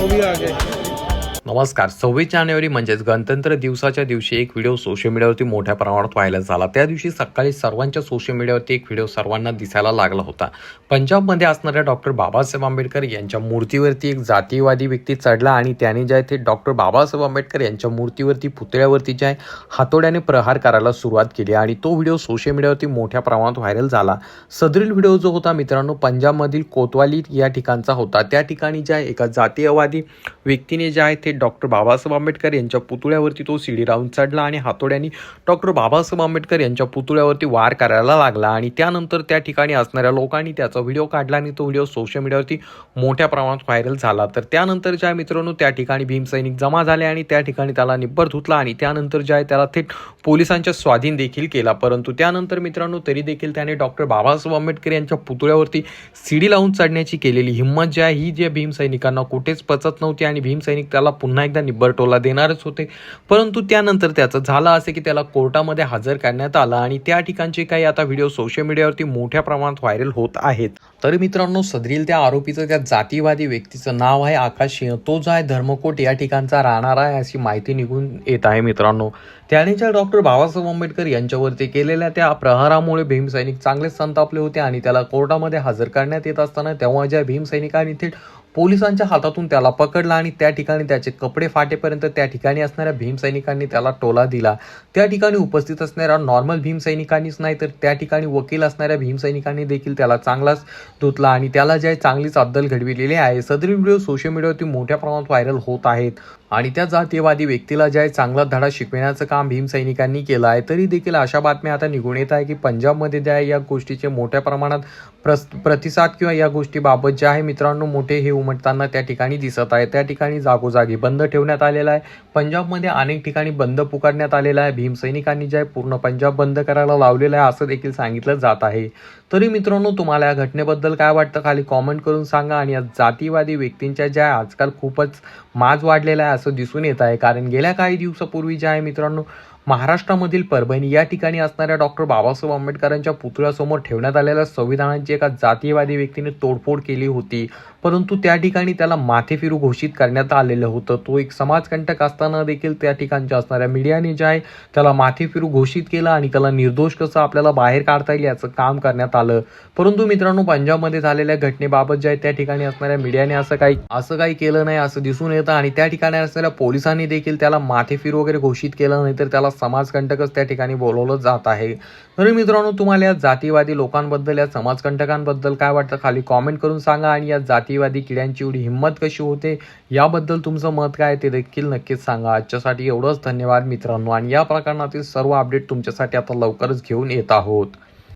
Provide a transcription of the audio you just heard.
ਉਹ ਵੀ ਆ ਗਏ। नमस्कार. सव्वीस जानेवारी म्हणजेच गणतंत्र दिवसाच्या दिवशी एक व्हिडिओ सोशल मीडियावरती मोठ्या प्रमाणात व्हायरल झाला. त्या दिवशी सकाळी सर्वांच्या सोशल मीडियावरती एक व्हिडिओ सर्वांना दिसायला लागला होता. पंजाबमध्ये असणाऱ्या डॉक्टर बाबासाहेब आंबेडकर यांच्या मूर्तीवरती एक जातीयवादी व्यक्ती चढला आणि त्याने जे आहे ते डॉक्टर बाबासाहेब आंबेडकर यांच्या मूर्तीवरती पुतळ्यावरती जे आहे हातोड्याने प्रहार करायला सुरुवात केली आणि तो व्हिडिओ सोशल मीडियावरती मोठ्या प्रमाणात व्हायरल झाला. सदरील व्हिडिओ जो होता मित्रांनो पंजाबमधील कोतवाली या ठिकाणचा होता. त्या ठिकाणी ज्या एका जातीयवादी व्यक्तीने जे आहे ते डॉक्टर बाबासाहेब आंबेडकर यांच्या पुतळ्यावरती तो शिडी राहून चढला आणि हातोड्याने डॉक्टर बाबासाहेब आंबेडकर यांच्या पुतळ्यावरती वार करायला लागला. आणि त्यानंतर त्या ठिकाणी असणाऱ्या लोकांनी त्याचा व्हिडिओ काढला आणि तो व्हिडिओ सोशल मीडियावरती मोठ्या प्रमाणात व्हायरल झाला. तर त्यानंतर ज्या मित्रांनो त्या ठिकाणी भीमसैनिक जमा झाले आणि त्या ठिकाणी त्याला निब्बर धुतला आणि त्यानंतर जे आहे त्याला थेट पोलिसांच्या स्वाधीन देखील केला. परंतु त्यानंतर मित्रांनो तरी देखील त्याने डॉक्टर बाबासाहेब आंबेडकर यांच्या पुतळ्यावरती सीडी लावून चढण्याची केलेली हिंमत जी आहे ही जे भीमसैनिकांना कुठेच पचत नव्हती आणि भीमसैनिक त्याला पुन्हा एकदा निब्बरटोला देणारच होते. परंतु त्यानंतर त्याचं झालं असे की त्याला कोर्टामध्ये हजर करण्यात आलं आणि त्या ठिकाणचे काही आता व्हिडिओ सोशल मीडियावरती मोठ्या प्रमाणात व्हायरल होत आहेत. तर मित्रांनो सदरील त्या आरोपीचं त्या जातीवादी व्यक्तीचं नाव आहे आकाश सिंह. तो जो आहे धर्मकोट या ठिकाणचा राहणार आहे अशी माहिती निघून येत आहे मित्रांनो. त्याने ज्या डॉक्टर बाबासाहेब आंबेडकर यांच्यावरती केलेल्या त्या प्रहारामुळे भीमसैनिक चांगलेच संतापले होते आणि त्याला कोर्टामध्ये हजर करण्यात येत असताना तेव्हा ज्या भीमसैनिकांनी थेट पोलिसांच्या हातातून त्याला पकडला आणि त्या ठिकाणी त्याचे कपडे फाटेपर्यंत त्या ठिकाणी असणाऱ्या भीमसैनिकांनी त्याला टोला दिला. त्या ठिकाणी उपस्थित असणाऱ्या नॉर्मल भीमसैनिकांनीच नाही तर त्या ठिकाणी वकील असणाऱ्या भीमसैनिकांनी देखील त्याला चांगलाच धुतला आणि त्याला जे चांगलीच अद्दल घडविलेली आहे. सदर व्हिडिओ सोशल मीडियावरती मोठ्या प्रमाणात व्हायरल होत आहेत. आणि त्या जातीयवादी व्यक्तीला ज्या चांगला धडा शिकविण्याचं काम भीमसैनिकांनी केलं आहे तरी देखील अशा बातम्या आता निघून येत आहे की पंजाबमध्ये ज्या आहे या गोष्टीचे मोठ्या प्रमाणात प्रस प्रतिसाद किंवा या गोष्टीबाबत जे आहे मित्रांनो मोठे हे उमटताना त्या ठिकाणी दिसत आहे. त्या ठिकाणी जागोजागी बंद ठेवण्यात आलेला आहे. पंजाबमध्ये अनेक ठिकाणी बंद पुकारण्यात आलेला आहे. भीमसैनिकांनी जे आहे पूर्ण पंजाब बंद करायला लावलेलं आहे असं देखील सांगितलं जात आहे. तरी मित्रांनो तुम्हाला या घटनेबद्दल काय वाटतं? खाली कॉमेंट करून सांगा आणि या जातीवादी व्यक्तींच्या ज्या आजकाल खूपच माज वाढलेला आहे असं दिसून येत आहे. कारण गेल्या काही दिवसापूर्वी जे आहे मित्रांनो महाराष्ट्रामधील परभणी या ठिकाणी असणाऱ्या डॉक्टर बाबासाहेब आंबेडकरांच्या पुतळ्यासमोर ठेवण्यात आलेल्या संविधानाची एका जातीयवादी व्यक्तीने तोडफोड केली होती. परंतु त्या ठिकाणी त्याला माथेफिरू घोषित करण्यात आलेलं होतं. तो एक समाजकंटक असताना देखील त्या ठिकाणच्या असणाऱ्या मीडियाने जे आहे. त्याला माथेफिरू घोषित केलं आणि त्याला निर्दोष कसं आपल्याला बाहेर काढता येईल याचं काम करण्यात आलं. परंतु मित्रांनो पंजाबमध्ये झालेल्या घटनेबाबत जे आहे त्या ठिकाणी असणाऱ्या मीडियाने असं काही असं काही केलं नाही असं दिसून येतं. आणि त्या ठिकाणी असणाऱ्या पोलिसांनी देखील त्याला माथेफिरू वगैरे घोषित केलं नाही तर त्याला समाजकंटकच त्या ठिकाणी बोलवलं जात आहे. तरी मित्रांनो तुम्हाला या जातीवादी लोकांबद्दल या समाजकंटकांबद्दल काय वाटतं? खाली कॉमेंट करून सांगा आणि या जातीवादी किड्यांची एवढी हिंमत कशी होते? याबद्दल तुमचं मत काय ते देखील नक्कीच सांगा. आजच्यासाठी एवढंच. धन्यवाद मित्रांनो. आणि या प्रकरणातील सर्व अपडेट तुमच्यासाठी आता लवकरच घेऊन येत आहोत.